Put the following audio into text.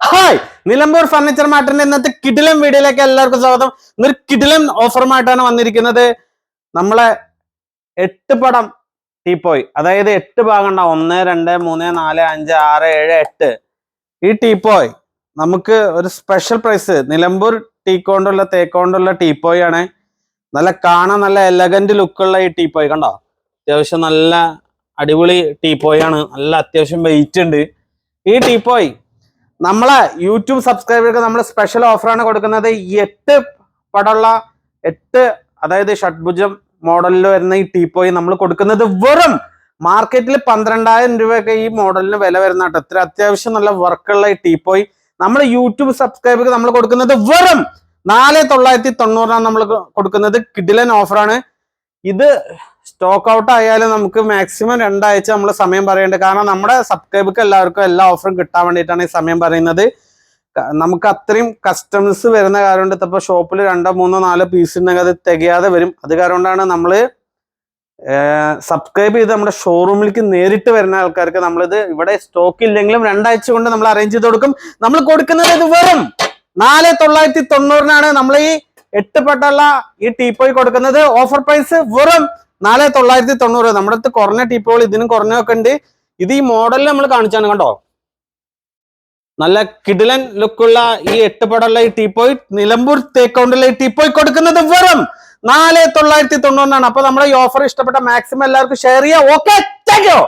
Hi Nilambur furniture മാർട്ടിന്റെ ഇന്നത്തെ കിടിലം വീഡിയോയിലേക്ക് എല്ലാവർക്കും സ്വാഗതം. ഇന്നൊരു കിടിലം ഓഫറുമായിട്ടാണ് വന്നിരിക്കുന്നത്. നമ്മളെ എട്ട് പടം ടീപ്പോയ് അതായത് എട്ട് ഭാഗം ഒന്ന് രണ്ട് മൂന്ന് നാല് അഞ്ച് ആറ് ഏഴ് എട്ട്. ഈ ടീപ്പോയ് നമുക്ക് ഒരു സ്പെഷ്യൽ പ്രൈസ് നിലമ്പൂർ ടീ കൊണ്ടുള്ള തേക്കൊണ്ടുള്ള ടീപ്പോയ് ആണ്. നല്ല കാണാൻ നല്ല എലഗന്റ് ലുക്കുള്ള ഈ ടീപ്പോയ് കണ്ടോ? അത്യാവശ്യം നല്ല അടിപൊളി ടീപ്പോയ് ആണ്. നല്ല അത്യാവശ്യം വെയിറ്റ് ഉണ്ട്. ഈ ടീപ്പോയ് നമ്മളെ യൂട്യൂബ് സബ്സ്ക്രൈബർക്ക് നമ്മൾ സ്പെഷ്യൽ ഓഫറാണ് കൊടുക്കുന്നത്. എട്ട് പടമുള്ള എട്ട് അതായത് ഷഡ്ഭുജം മോഡലിൽ വരുന്ന ഈ ടീപ്പോയി നമ്മൾ കൊടുക്കുന്നത് വെറും മാർക്കറ്റിൽ പന്ത്രണ്ടായിരം രൂപയൊക്കെ ഈ മോഡലിന് വില വരുന്ന കേട്ടോ. ഇത്ര അത്യാവശ്യം നല്ല വർക്കുള്ള ഈ ടീപ്പോയി നമ്മൾ യൂട്യൂബ് സബ്സ്ക്രൈബർക്ക് നമ്മൾ കൊടുക്കുന്നത് വെറും നാല് തൊള്ളായിരത്തി തൊണ്ണൂറിനാണ് നമ്മൾ കൊടുക്കുന്നത്. കിഡിലൻ ഓഫറാണ് ഇത് സ്റ്റോക്ക് ഔട്ട് ആയാലും നമുക്ക് മാക്സിമം രണ്ടാഴ്ച നമ്മൾ സമയം പറയേണ്ടത്. കാരണം നമ്മുടെ സബ്സ്ക്രൈബർക്ക് എല്ലാവർക്കും എല്ലാ ഓഫറും കിട്ടാൻ വേണ്ടിയിട്ടാണ് ഈ സമയം പറയുന്നത്. നമുക്ക് അത്രയും കസ്റ്റമേഴ്സ് വരുന്ന കാരണം കൊണ്ട് ഇപ്പൊ ഷോപ്പിൽ രണ്ടോ മൂന്നോ നാലോ പീസ് ഉണ്ടെങ്കിൽ അത് തികയാതെ വരും. അത് കാരണം കൊണ്ടാണ് നമ്മൾ സബ്സ്ക്രൈബ് ചെയ്ത് നമ്മുടെ ഷോറൂമിലേക്ക് നേരിട്ട് വരുന്ന ആൾക്കാർക്ക് നമ്മളിത് ഇവിടെ സ്റ്റോക്ക് ഇല്ലെങ്കിലും രണ്ടാഴ്ച കൊണ്ട് നമ്മൾ അറേഞ്ച് ചെയ്ത് കൊടുക്കും. നമ്മൾ കൊടുക്കുന്നത് ഇത് വെറും നാല് തൊള്ളായിരത്തി തൊണ്ണൂറിനാണ്. നമ്മൾ ഈ എട്ട് പെട്ടുള്ള ഈ ടീപ്പോയി കൊടുക്കുന്നത്. ഓഫർ പ്രൈസ് വെറും നാല് തൊള്ളായിരത്തി തൊണ്ണൂറ്. നമ്മുടെ അടുത്ത് കുറഞ്ഞ ടീപ്പോൾ ഇതിനും കുറഞ്ഞൊക്കെ ഉണ്ട്. ഇത് ഈ മോഡലിൽ നമ്മൾ കാണിച്ചാണ് കണ്ടോ? നല്ല കിടിലൻ ലുക്കുള്ള ഈ എട്ട് പടമുള്ള ഈ ടീപ്പോയി നിലമ്പൂർ തേക്കൗണ്ടിലെ ഈ ടീപ്പോയി കൊടുക്കുന്നത് വെറും നാല് തൊള്ളായിരത്തി തൊണ്ണൂറിനാണ്. അപ്പൊ നമ്മുടെ ഈ ഓഫർ ഇഷ്ടപ്പെട്ട മാക്സിമം എല്ലാവർക്കും ഷെയർ ചെയ്യാം. Okay thank you